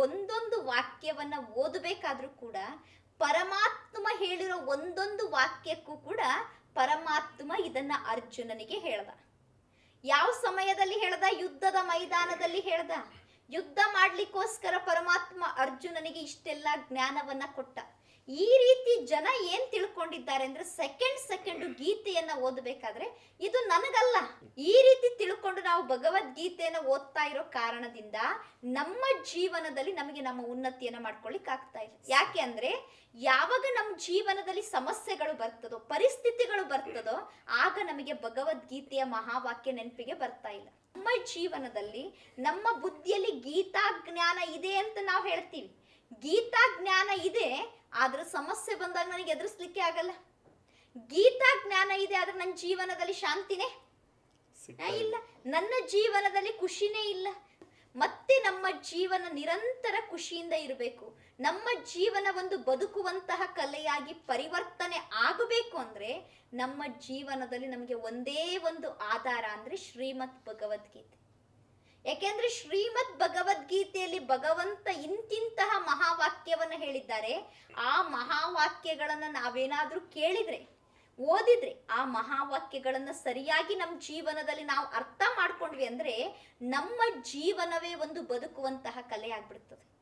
ಒಂದೊಂದು ವಾಕ್ಯವನ್ನ ಓದಬೇಕಾದ್ರೂ ಕೂಡ ಪರಮಾತ್ಮ ಹೇಳಿರೋ ಒಂದೊಂದು ವಾಕ್ಯಕ್ಕೂ ಕೂಡ ಪರಮಾತ್ಮ ಇದನ್ನ ಅರ್ಜುನನಿಗೆ ಹೇಳ್ದ. ಯಾವ ಸಮಯದಲ್ಲಿ ಹೇಳ್ದ? ಯುದ್ಧದ ಮೈದಾನದಲ್ಲಿ ಹೇಳ್ದ. ಯುದ್ಧ ಮಾಡ್ಲಿಕ್ಕೋಸ್ಕರ ಪರಮಾತ್ಮ ಅರ್ಜುನನಿಗೆ ಇಷ್ಟೆಲ್ಲ ಜ್ಞಾನವನ್ನ ಕೊಟ್ಟ. ಈ ರೀತಿ ಜನ ಏನ್ ತಿಳ್ಕೊಂಡಿದ್ದಾರೆ ಅಂದ್ರೆ ಸೆಕೆಂಡ್ ಸೆಕೆಂಡ್ ಗೀತೆಯನ್ನ ಓದಬೇಕಾದ್ರೆ ಇದು ನನಗಲ್ಲ. ಈ ರೀತಿ ತಿಳ್ಕೊಂಡು ನಾವು ಭಗವದ್ಗೀತೆಯನ್ನ ಓದ್ತಾ ಇರೋ ಕಾರಣದಿಂದ ನಮ್ಮ ಜೀವನದಲ್ಲಿ ನಮಗೆ ನಮ್ಮ ಉನ್ನತಿಯನ್ನ ಮಾಡ್ಕೊಳ್ಳಿಕ್ ಆಗ್ತಾ ಇಲ್ಲ. ಯಾಕೆ ಅಂದ್ರೆ ಯಾವಾಗ ನಮ್ಮ ಜೀವನದಲ್ಲಿ ಸಮಸ್ಯೆಗಳು ಬರ್ತದೋ, ಪರಿಸ್ಥಿತಿಗಳು ಬರ್ತದೋ, ಆಗ ನಮಗೆ ಭಗವದ್ಗೀತೆಯ ಮಹಾವಾಕ್ಯ ನೆನಪಿಗೆ ಬರ್ತಾ ಇಲ್ಲ. ನಮ್ಮ ಜೀವನದಲ್ಲಿ ನಮ್ಮ ಬುದ್ಧಿಯಲ್ಲಿ ಗೀತಾ ಜ್ಞಾನ ಇದೆ ಅಂತ ನಾವು ಹೇಳ್ತೀವಿ. ಗೀತಾ ಜ್ಞಾನ ಇದೆ ಆದ್ರೆ ಸಮಸ್ಯೆ ಬಂದಾಗ ನನಗೆ ಎದುರಿಸ್ಲಿಕ್ಕೆ ಆಗಲ್ಲ. ಗೀತಾ ಜ್ಞಾನ ಇದೆ ಆದ್ರೆ ನನ್ನ ಜೀವನದಲ್ಲಿ ಶಾಂತಿನೇ ಇಲ್ಲ. ನನ್ನ ಜೀವನದಲ್ಲಿ ಖುಷಿನೇ ಇಲ್ಲ. ಮತ್ತೆ ನಮ್ಮ ಜೀವನ ನಿರಂತರ ಖುಷಿಯಿಂದ ಇರಬೇಕು. ನಮ್ಮ ಜೀವನ ಒಂದು ಬದುಕುವಂತಹ ಕಲೆಯಾಗಿ ಪರಿವರ್ತನೆ ಆಗಬೇಕು ಅಂದ್ರೆ ನಮ್ಮ ಜೀವನದಲ್ಲಿ ನಮಗೆ ಒಂದೇ ಒಂದು ಆಧಾರ ಅಂದ್ರೆ ಶ್ರೀಮದ್ ಭಗವದ್ಗೀತೆ. ಯಾಕೆಂದ್ರೆ ಶ್ರೀಮದ್ ಭಗವದ್ಗೀತೆಯಲ್ಲಿ ಭಗವಂತ ಇಂತಿಂತಹ ಮಹಾವಾಕ್ಯವನ್ನ ಹೇಳಿದ್ದಾರೆ. ಆ ಮಹಾವಾಕ್ಯಗಳನ್ನ ನಾವೇನಾದ್ರೂ ಕೇಳಿದ್ರೆ, ಓದಿದ್ರೆ, ಆ ಮಹಾವಾಕ್ಯಗಳನ್ನ ಸರಿಯಾಗಿ ನಮ್ಮ ಜೀವನದಲ್ಲಿ ನಾವು ಅರ್ಥ ಮಾಡ್ಕೊಂಡ್ವಿ ಅಂದ್ರೆ ನಮ್ಮ ಜೀವನವೇ ಒಂದು ಬದುಕುವಂತಹ ಕಲೆ ಆಗ್ಬಿಡ್ತದೆ.